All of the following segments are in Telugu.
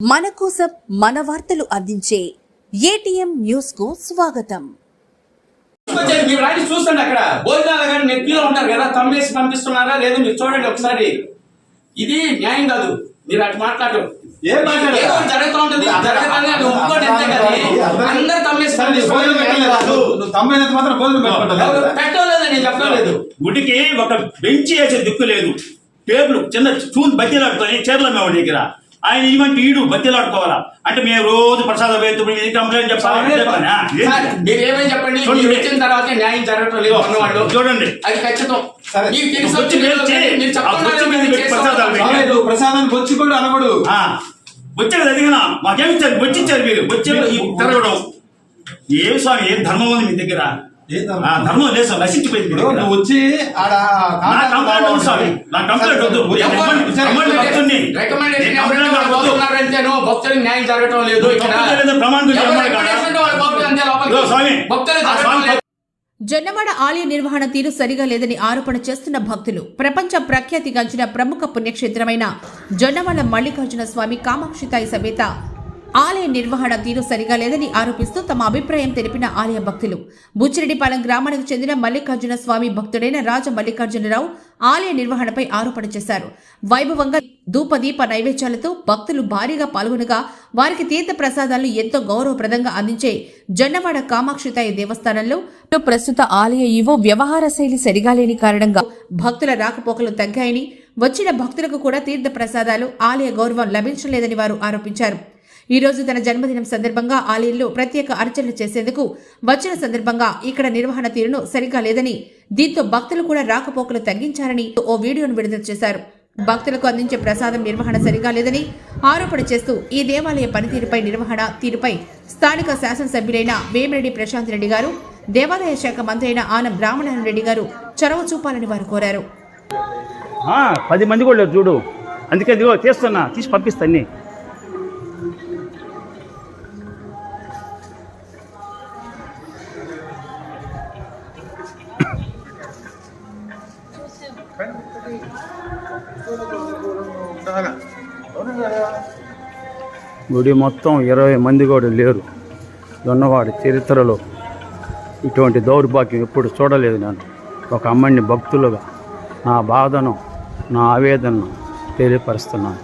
మన కోసం మన వార్తలు అందించే ఏటీఎం న్యూస్కు స్వాగతం. మీరు అక్కడ. భోజనాలు కానీ నెత్తిలో ఉంటారు కదా తమ్మేసి పంపిస్తున్నారా? లేదు మీరు చూడండి ఒకసారి. ఇది న్యాయం కాదు. మీరు అటు మాట్లాడరు. ఏం మాట్లాడరు? జరుగుతూ ఉంటుంది. జరగదని అది ఒప్పుకోండి అంతే కానీ అందరు తమ్మేసి సరే, నీ భోజనం పెట్టలేదు కాదు. పంపిస్తున్నారు నువ్వు తమ్మైనంత మాత్రం భోజనం పెట్టలేదు నేను చెప్పడం లేదు గుడికి ఒక బెంచ్ వేసే దిక్కు లేదు. టేబుల్ చిన్న చూసి బతిలాడుకొని చీరల మేము దగ్గర. ఆయన ఇటువంటి ఈడు బతిలాడుకోవాలా? అంటే మేము రోజు ప్రసాదం వేస్తూ ఇది కంప్లైంట్ చెప్పాలి? మీరు చెప్పండి? వచ్చిన తర్వాత న్యాయం జరగటం లేదు చూడండి. అది ఖచ్చితం. ప్రసాదానికి వచ్చి కూడా అనకూడదు. ఆ, వచ్చారు అడిగినా మాకేమి ఇచ్చారు? వచ్చిచ్చారు మీరు. వచ్చే ఈ తిరగడం ఏ స్వామి ఏం ధర్మం ఉంది మీ దగ్గర? ధర్మం? లేదు నశించిపోయింది. నువ్వు వచ్చి ఆడ నా కంప్లైంట్ వద్దు నా కంప్లైంట్ వద్దు భక్తులకు న్యాయం జరగటం లేదు ప్రమాణం. జొన్నవాడ ఆలయ నిర్వహణ తీరు సరిగా లేదని ఆరోపణ చేస్తున్న భక్తులు ప్రపంచ ప్రఖ్యాతిగాంచిన ప్రముఖ పుణ్యక్షేత్రమైన జొన్నవాడ మల్లికార్జున స్వామి కామాక్షితాయి సమేత ఆలయ నిర్వహణ తీరు సరిగా లేదని ఆరోపిస్తూ తమ అభిప్రాయం తెలిపిన ఆలయ భక్తులు. బుచ్చిరెడ్డిపాలెం గ్రామానికి చెందిన మల్లికార్జున స్వామి భక్తుడైన రాజ మల్లికార్జునరావు ఆలయ నిర్వహణపై ఆరోపణ చేశారు. వైభవంగా ధూపదీప నైవేద్యాలతో భక్తులు భారీగా పాల్గొనగా వారికి తీర్థ ప్రసాదాలను ఎంతో గౌరవప్రదంగా అందించే జొన్నవాడ కామాక్షితాయి దేవస్థానంలో ప్రస్తుత ఆలయ ఈవో వ్యవహార శైలి సరిగా లేని కారణంగా భక్తుల రాకపోకలు తగ్గాయని వచ్చిన భక్తులకు కూడా తీర్థ ప్రసాదాలు ఆలయ గౌరవం లభించలేదని వారు ఆరోపించారు. ఈ రోజు తన జన్మదినం సందర్భంగా ఆలయంలో ప్రత్యేక అర్చనలు చేసేందుకు వచ్చిన సందర్భంగా ఇక్కడ నిర్వహణ తీరును సరిగా లేదని దీంతో భక్తులు కూడా రాకపోకలు తగ్గించారని ఓ వీడియోను విడుదల చేశారు. భక్తులకు అందించే ప్రసాదం నిర్వహణ సరిగా లేదని ఆరోపణ చేస్తూ ఈ దేవాలయ పనితీరుపై నిర్వహణ తీరుపై స్థానిక శాసనసభ్యులైన వేమిరెడ్డి ప్రశాంత్ రెడ్డి గారు దేవాలయ శాఖ మంత్రి అయిన ఆనం రామనారాయణ రెడ్డి గారు చొరవ చూపాలని వారు కోరారు. పది మంది కూడా చూడు. అందుకే ఇదిగో తీస్తున్నా తీసి పంపిస్తా గుడి మొత్తం ఇరవై మంది కూడా లేరు. దొన్నవాడి చరిత్రలో ఇటువంటి దౌర్భాగ్యం ఎప్పుడు చూడలేదు నేను. ఒక అమ్మని భక్తులుగా నా బాధను నా ఆవేదనను తెలియపరుస్తున్నాను.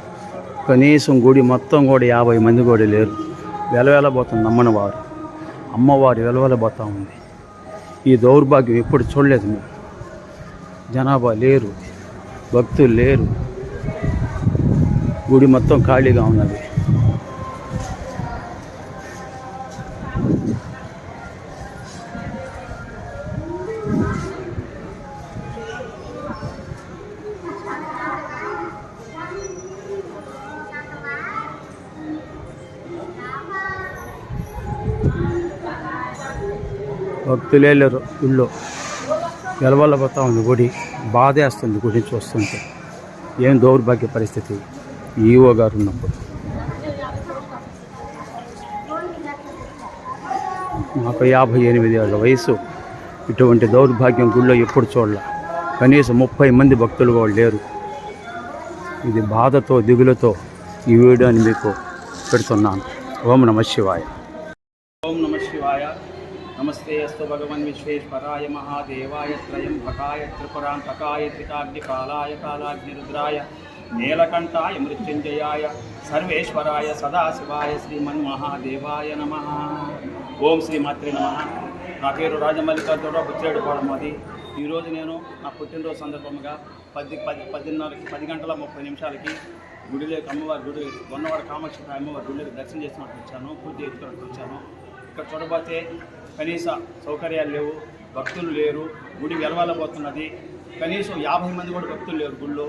కనీసం గుడి మొత్తం కూడా యాభై మంది కూడా లేరు. వెలవెలబోతుంది అమ్మని వారు అమ్మవారు వెలవెలబోతూ ఉంది. ఈ దౌర్భాగ్యం ఎప్పుడు చూడలేదు మీరు జనాభా లేరు. భక్తులు లేరు గుడి మొత్తం ఖాళీగా ఉన్నది భక్తులే లేరు గుళ్ళో వెలవల్లబోతా ఉంది గుడి బాధేస్తుంది గుడి చూస్తుంటే ఏం దౌర్భాగ్య పరిస్థితి? ఈఓ గారు ఉన్నప్పుడు. మాకు యాభై ఎనిమిది ఏళ్ళ వయసు. ఇటువంటి దౌర్భాగ్యం గుళ్ళో ఎప్పుడు చూడాల. కనీసం ముప్పై మంది భక్తులు వాళ్ళు లేరు. ఇది బాధతో దిగులతో ఈ వీడియోని మీకు పెడుతున్నాను. ఓం నమ శివాయ. నమస్తే అస్తు భగవన్ విశ్వేశ్వరాయ మహాదేవాయ త్రయం భకాయ కాలాయ కాలాగ్ని రుద్రాయ నీలకంఠాయ మృత్యుంజయాయ సర్వేశ్వరాయ సదాశివాయ శ్రీమన్మహాదేవాయ నమ ఓం శ్రీమాత్రి నమ. నా పేరు రాజమల్లికార్జున బుచ్చేడుపాడం అది ఈరోజు నేను నా పుట్టినరోజు సందర్భంగా పది పది పదిన్నరకి పది గంటల ముప్పై నిమిషాలకి గుడిలోకి అమ్మవారి గుడి గొన్నవాడ కామాక్షి అమ్మవారి గుడిలోకి దర్శనం చేసినట్టు వచ్చాను పూజ చేసుకున్నట్టు వచ్చాను. ఇక్కడ చూడబోతే కనీస సౌకర్యాలు లేవు భక్తులు లేరు గుడి వెలవలబోతున్నది. కనీసం యాభై మంది కూడా భక్తులు లేరు గుళ్ళో.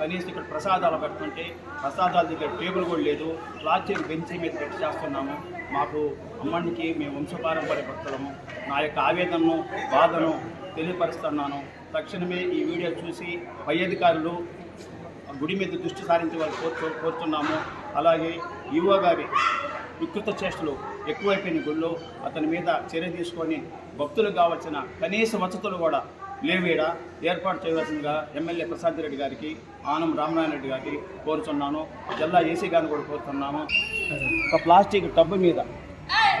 కనీసం ఇక్కడ ప్రసాదాలు పెడుతుంటే ప్రసాదాల దగ్గర టేబుల్ కూడా లేదు. ప్లాస్టిక్ బెంచ్ మీద పెట్టి చేస్తున్నాము. మాకు అమ్మడికి మేము వంశపారంపర్య భక్తులము. నా యొక్క ఆవేదనను బాధను తెలియపరుస్తున్నాను. తక్షణమే ఈ వీడియో చూసి పై అధికారులు గుడి మీద దృష్టి సారించవాలని కోరుతూ కోరుతున్నాము. అలాగే యువ గారి వికృత చేష్టలు ఎక్కువైపోయిన గుళ్ళు అతని మీద చర్య తీసుకొని భక్తులకు కావాల్సిన కనీస వసతులు కూడా లేవీడ? ఏర్పాటు చేయవలసిందిగా ఎమ్మెల్యే ప్రసాద్ రెడ్డి గారికి ఆనం రామనారాయణ రెడ్డి గారికి కోరుచున్నాను జిల్లా ఏసీ గారిని కూడా కోరుతున్నాము. ఒక ప్లాస్టిక్ టబ్బు మీద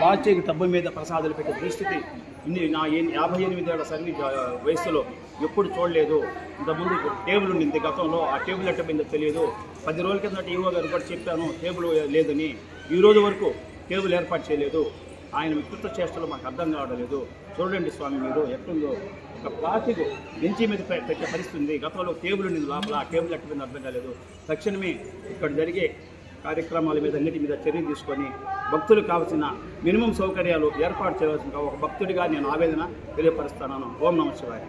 ప్లాస్టిక్ టబ్బు మీద ప్రసాదాలు పెట్టే పరిస్థితి నా యాభై ఎనిమిది ఏళ్ళ సర్వీస్ వయసులో ఎప్పుడు చూడలేదు. ఇంతకుముందు టేబుల్ ఉండింది గతంలో ఆ టేబుల్ ఎట్టమైందో తెలియదు. పది రోజుల కిందట ఈవో గారు కూడా చెప్పాను టేబుల్ లేదని. ఈ రోజు వరకు టేబుల్ ఏర్పాటు చేయలేదు. ఆయన వ్యక్తిత్వ చేష్టలు మాకు అర్థం కావడం లేదు చూడండి స్వామి మీరు ఎట్లుందో. ఒక ప్లాస్టిక్ బెంచి మీద పెట్టే పరిస్థితి ఉంది గతంలో టేబుల్ ఉండింది లోపల. ఆ టేబుల్ ఎట్టమైందో అర్థం కాలేదు. తక్షణమే ఇక్కడ జరిగే కార్యక్రమాల మీద అన్నిటి మీద చర్య తీసుకొని భక్తులకు కావాల్సిన మినిమం సౌకర్యాలు ఏర్పాటు చేయవలసిన ఒక భక్తుడిగా నేను ఆవేదన తెలియపరుస్తున్నాను. ఓం నమ శివాయ.